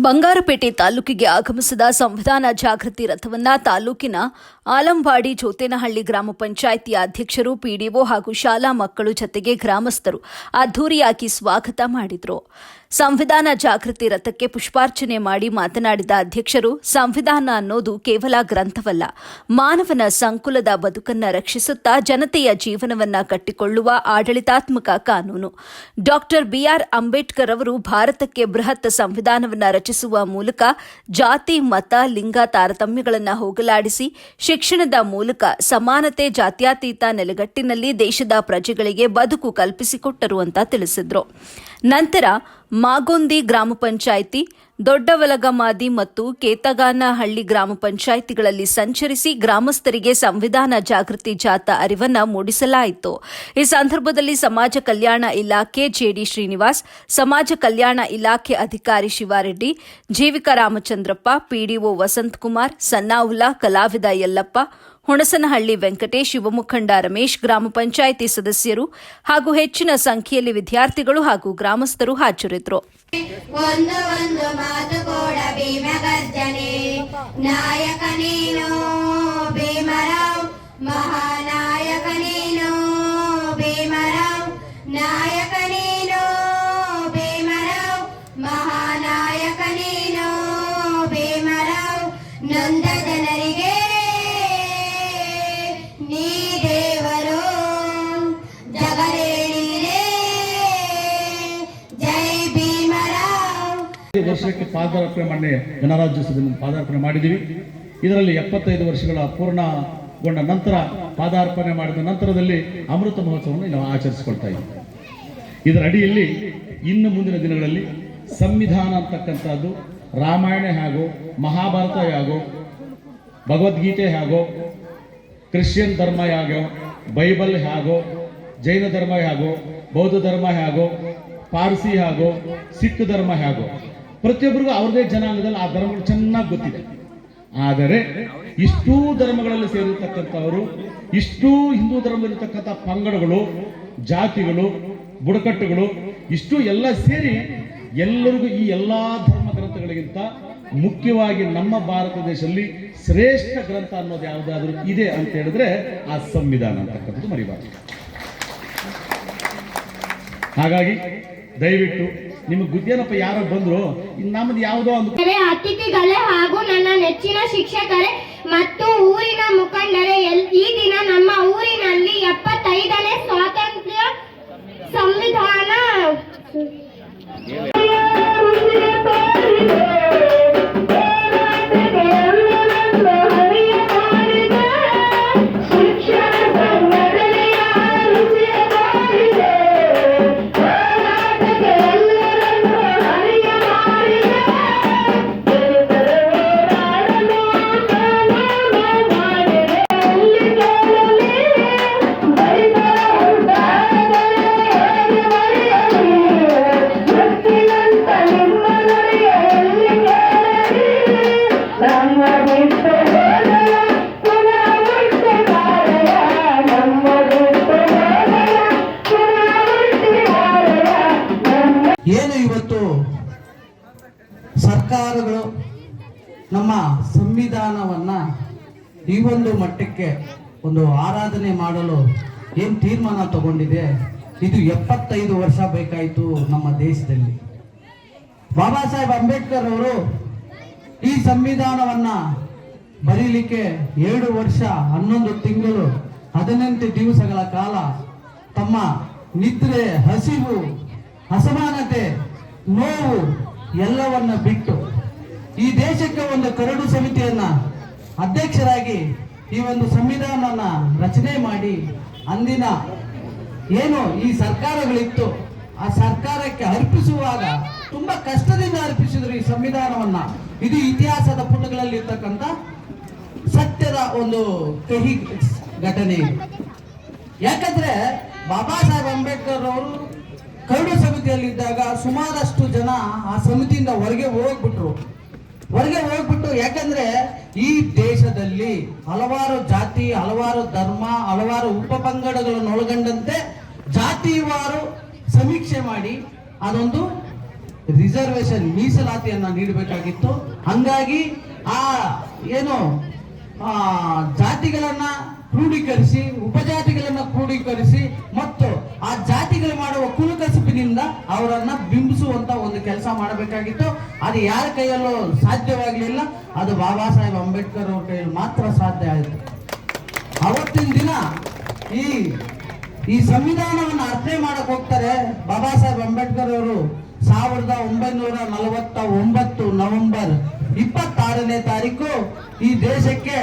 ಬಂಗಾರಪೇಟೆ ತಾಲೂಕಿಗೆ ಆಗಮಿಸಿದ ಸಂವಿಧಾನ ಜಾಗೃತಿ ರಥವನ್ನ ತಾಲೂಕಿನ ಆಲಂವಾಡಿ ಜೋತೇನಹಳ್ಳಿ ಗ್ರಾಮ ಪಂಚಾಯಿತಿಯ ಅಧ್ಯಕ್ಷರು, ಪಿಡಿಒ ಹಾಗೂ ಶಾಲಾ ಮಕ್ಕಳು ಜತೆಗೆ ಗ್ರಾಮಸ್ಥರು ಅದ್ದೂರಿಯಾಗಿ ಸ್ವಾಗತ ಮಾಡಿದರು. ಸಂವಿಧಾನ ಜಾಗೃತಿ ರಥಕ್ಕೆ ಪುಷ್ಪಾರ್ಚನೆ ಮಾಡಿ ಮಾತನಾಡಿದ ಅಧ್ಯಕ್ಷರು, ಸಂವಿಧಾನ ಅನ್ನೋದು ಕೇವಲ ಗ್ರಂಥವಲ್ಲ, ಮಾನವನ ಸಂಕುಲದ ಬದುಕನ್ನ ರಕ್ಷಿಸುತ್ತಾ ಜನತೆಯ ಜೀವನವನ್ನ ಕಟ್ಟಿಕೊಳ್ಳುವ ಆಡಳಿತಾತ್ಮಕ ಕಾನೂನು. ಡಾಕ್ಟರ್ ಬಿಆರ್ ಅಂಬೇಡ್ಕರ್ ಅವರು ಭಾರತಕ್ಕೆ ಬೃಹತ್ ಸಂವಿಧಾನವನ್ನ ರಚಿಸುವ ಮೂಲಕ ಜಾತಿ, ಮತ, ಲಿಂಗ, ತಾರತಮ್ಯಗಳನ್ನು ಹೋಗಲಾಡಿಸಿ ಶಿಕ್ಷಣದ ಮೂಲಕ ಸಮಾನತೆ ಜಾತ್ಯಾತೀತ ನೆಲೆಗಟ್ಟಿನಲ್ಲಿ ದೇಶದ ಪ್ರಜೆಗಳಿಗೆ ಬದುಕು ಕಲ್ಪಿಸಿಕೊಟ್ಟರು ಅಂತ ತಿಳಿಸಿದ್ರು. ನಂತರ ಮಾಗೊಂದಿ ಗ್ರಾಮ ಪಂಚಾಯಿತಿ, ದೊಡ್ಡವಲಗಮಾದಿ ಮತ್ತು ಕೇತಗಾನಹಳ್ಳಿ ಗ್ರಾಮ ಪಂಚಾಯಿತಿಗಳಲ್ಲಿ ಸಂಚರಿಸಿ ಗ್ರಾಮಸ್ಥರಿಗೆ ಸಂವಿಧಾನ ಜಾಗೃತಿ ಜಾಥಾ ಅರಿವನ್ನ ಮೂಡಿಸಲಾಯಿತು. ಈ ಸಂದರ್ಭದಲ್ಲಿ ಸಮಾಜ ಕಲ್ಯಾಣ ಇಲಾಖೆ ಜೆಡಿ ಶ್ರೀನಿವಾಸ್, ಸಮಾಜ ಕಲ್ಯಾಣ ಇಲಾಖೆ ಅಧಿಕಾರಿ ಶಿವಾರೆಡ್ಡಿ, ಜೀವಿಕಾ ರಾಮಚಂದ್ರಪ್ಪ, ಪಿಡಿಒ ವಸಂತಕುಮಾರ್, ಸನ್ನಾವುಲಾ, ಕಲಾವಿದ ಯಲ್ಲಪ್ಪ ಹುಣಸನಹಳ್ಳಿ ವೆಂಕಟೇಶ್ ಯುವ ಮುಖಂಡ ರಮೇಶ್ ಗ್ರಾಮ ಪಂಚಾಯಿತಿ ಸದಸ್ಯರು ಹಾಗೂ ಹೆಚ್ಚಿನ ಸಂಖ್ಯೆಯಲ್ಲಿ ವಿದ್ಯಾರ್ಥಿಗಳು ಹಾಗೂ ಗ್ರಾಮಸ್ಥರು ಹಾಜರಿದ್ದರು. ನಾಯಕ ನೀನು ವರ್ಷಕ್ಕೆ ಪಾದಾರ್ಪಣೆ ಮಾಡಿ ಗಣರಾಜ್ಯೋತ್ಸವದಿಂದ ಪಾದಾರ್ಪಣೆ ಮಾಡಿದ್ದೀವಿ. ಇದರಲ್ಲಿ ಎಪ್ಪತ್ತೈದು ವರ್ಷಗಳ ಪೂರ್ಣಗೊಂಡ ನಂತರ ಪಾದಾರ್ಪಣೆ ಮಾಡಿದ ನಂತರದಲ್ಲಿ ಅಮೃತ ಮಹೋತ್ಸವವನ್ನು ನಾವು ಆಚರಿಸಿಕೊಳ್ತಾ ಇದ್ದೀವಿ. ಇದರ ಅಡಿಯಲ್ಲಿ ಇನ್ನು ಮುಂದಿನ ದಿನಗಳಲ್ಲಿ ಸಂವಿಧಾನ ಅಂತಕ್ಕಂಥದ್ದು, ರಾಮಾಯಣ ಹಾಗೂ, ಮಹಾಭಾರತ ಹಾಗೂ, ಭಗವದ್ಗೀತೆ ಹಾಗೂ, ಕ್ರಿಶ್ಚಿಯನ್ ಧರ್ಮ ಹಾಗೋ, ಬೈಬಲ್ ಹಾಗೂ, ಜೈನ ಧರ್ಮ ಹಾಗೂ, ಬೌದ್ಧ ಧರ್ಮ ಹಾಗೂ, ಪಾರ್ಸಿ ಹಾಗೂ, ಸಿಖ್ ಧರ್ಮ ಹೇಗೋ ಪ್ರತಿಯೊಬ್ಬರಿಗೂ ಅವ್ರದೇ ಜನಾಂಗದಲ್ಲಿ ಆ ಧರ್ಮಗಳು ಚೆನ್ನಾಗಿ ಗೊತ್ತಿದೆ. ಆದರೆ ಇಷ್ಟೂ ಧರ್ಮಗಳಲ್ಲಿ ಸೇರಿರ್ತಕ್ಕಂಥವರು, ಇಷ್ಟೂ ಹಿಂದೂ ಧರ್ಮದಲ್ಲಿರ್ತಕ್ಕಂಥ ಪಂಗಡಗಳು, ಜಾತಿಗಳು, ಬುಡಕಟ್ಟುಗಳು, ಇಷ್ಟು ಎಲ್ಲ ಸೇರಿ ಎಲ್ಲರಿಗೂ ಈ ಎಲ್ಲ ಧರ್ಮ ಗ್ರಂಥಗಳಿಗಿಂತ ಮುಖ್ಯವಾಗಿ ನಮ್ಮ ಭಾರತ ದೇಶದಲ್ಲಿ ಶ್ರೇಷ್ಠ ಗ್ರಂಥ ಅನ್ನೋದು ಯಾವುದಾದ್ರೂ ಇದೆ ಅಂತ ಹೇಳಿದ್ರೆ ಆ ಸಂವಿಧಾನ ಅಂತಕ್ಕಂಥದ್ದು ಮರಿಬಾರ್ದು. ಹಾಗಾಗಿ ದಯವಿಟ್ಟು ನಿಮಗೆ ಗುದ್ದೇನಪ್ಪ ಯಾರೋ ಬಂದ್ರು ನಮ್ದು ಯಾವುದೋ ಒಂದು ಅತಿಥಿಗಳೇ ಹಾಗೂ ನನ್ನ ನೆಚ್ಚಿನ ಶಿಕ್ಷಕರೇ ಮತ್ತು ಊರಿನ ಮುಖಂಡರೇ ಈ ದಿನ ನಮ್ಮ ಊರಿನಲ್ಲಿ ಎಪ್ಪತ್ತೈದನೇ ಸ್ವಾತಂತ್ರ್ಯ ಸಂವಿಧಾನ ಸಂವಿಧಾನವನ್ನ ಈ ಒಂದು ಮಟ್ಟಕ್ಕೆ ಒಂದು ಆರಾಧನೆ ಮಾಡಲು ಏನು ತೀರ್ಮಾನ ತಗೊಂಡಿದೆ? ಇದು ಎಪ್ಪತ್ತೈದು ವರ್ಷ ಬೇಕಾಯಿತು ನಮ್ಮ ದೇಶದಲ್ಲಿ. ಬಾಬಾ ಸಾಹೇಬ್ ಅಂಬೇಡ್ಕರ್ ಅವರು ಈ ಸಂವಿಧಾನವನ್ನ ಬರೀಲಿಕ್ಕೆ ಏಳು ವರ್ಷ, ಹನ್ನೊಂದು ತಿಂಗಳು, ಹದಿನೆಂಟು ದಿವಸಗಳ ಕಾಲ ತಮ್ಮ ನಿದ್ರೆ, ಹಸಿವು, ಅಸಮಾನತೆ, ನೋವು ಎಲ್ಲವನ್ನ ಬಿಟ್ಟು ಈ ದೇಶಕ್ಕೆ ಒಂದು ಕರಡು ಸಮಿತಿಯನ್ನ ಅಧ್ಯಕ್ಷರಾಗಿ ಈ ಒಂದು ಸಂವಿಧಾನವನ್ನು ರಚನೆ ಮಾಡಿ ಅಂದಿನ ಏನು ಈ ಸರ್ಕಾರಗಳಿತ್ತು, ಆ ಸರ್ಕಾರಕ್ಕೆ ಅರ್ಪಿಸುವಾಗ ತುಂಬಾ ಕಷ್ಟದಿಂದ ಅರ್ಪಿಸಿದ್ರು ಈ ಸಂವಿಧಾನವನ್ನ ಇದು ಇತಿಹಾಸದ ಪುಟಗಳಲ್ಲಿ ಇರ್ತಕ್ಕಂಥ ಸತ್ಯದ ಒಂದು ಕಹಿ ಘಟನೆ. ಯಾಕಂದ್ರೆ ಬಾಬಾ ಸಾಹೇಬ್ ಅಂಬೇಡ್ಕರ್ ಅವರು ಕರಡು ಸಮಿತಿಯಲ್ಲಿದ್ದಾಗ ಸುಮಾರಷ್ಟು ಜನ ಆ ಸಮಿತಿಯಿಂದ ಹೊರಗೆ ಹೋಗ್ಬಿಟ್ರು ಹೊರಗೆ ಹೋಗ್ಬಿಟ್ಟು, ಯಾಕಂದ್ರೆ ಈ ದೇಶದಲ್ಲಿ ಹಲವಾರು ಜಾತಿ, ಹಲವಾರು ಧರ್ಮ, ಹಲವಾರು ಉಪಪಂಗಡಗಳನ್ನು ಒಳಗೊಂಡಂತೆ ಜಾತಿವಾರು ಸಮೀಕ್ಷೆ ಮಾಡಿ ಅದೊಂದು ರಿಸರ್ವೇಶನ್ ಮೀಸಲಾತಿಯನ್ನ ನೀಡಬೇಕಾಗಿತ್ತು. ಹಂಗಾಗಿ ಆ ಏನು ಜಾತಿಗಳನ್ನ ಕ್ರೋಢೀಕರಿಸಿ, ಉಪಜಾತಿಗಳನ್ನ ಕ್ರೋಢೀಕರಿಸಿ ಮತ್ತು ಆ ಜಾತಿಗಳು ಮಾಡುವ ಕುಲುಕಸಿಪಿನಿಂದ ಅವರನ್ನ ಬಿಂಬಿಸುವಂತ ಒಂದು ಕೆಲಸ ಮಾಡಬೇಕಾಗಿತ್ತು. ಅದು ಯಾರ ಕೈಯಲ್ಲೂ ಸಾಧ್ಯವಾಗಲಿಲ್ಲ. ಅದು ಬಾಬಾ ಸಾಹೇಬ್ ಅಂಬೇಡ್ಕರ್ ಅವ್ರ ಕೈಯಲ್ಲಿ ಮಾತ್ರ ಸಾಧ್ಯ ಆಯಿತು. ಅವತ್ತಿನ ದಿನ ಈ ಈ ಸಂವಿಧಾನವನ್ನು ಅರ್ಪಣೆ ಮಾಡಕ್ ಹೋಗ್ತಾರೆ ಬಾಬಾ ಸಾಹೇಬ್ ಅಂಬೇಡ್ಕರ್ ಅವರು ಸಾವಿರದ ಒಂಬೈನೂರ ನಲವತ್ತ ಒಂಬತ್ತು ನವೆಂಬರ್ ಇಪ್ಪತ್ತಾರನೇ ತಾರೀಕು ಈ ದೇಶಕ್ಕೆ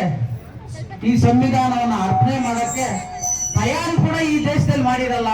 ಈ ಸಂವಿಧಾನವನ್ನು ಅರ್ಪಣೆ ಮಾಡಕ್ಕೆ ತಯಾರು ಕೂಡ ಈ ದೇಶದಲ್ಲಿ ಮಾಡಿರಲ್ಲ.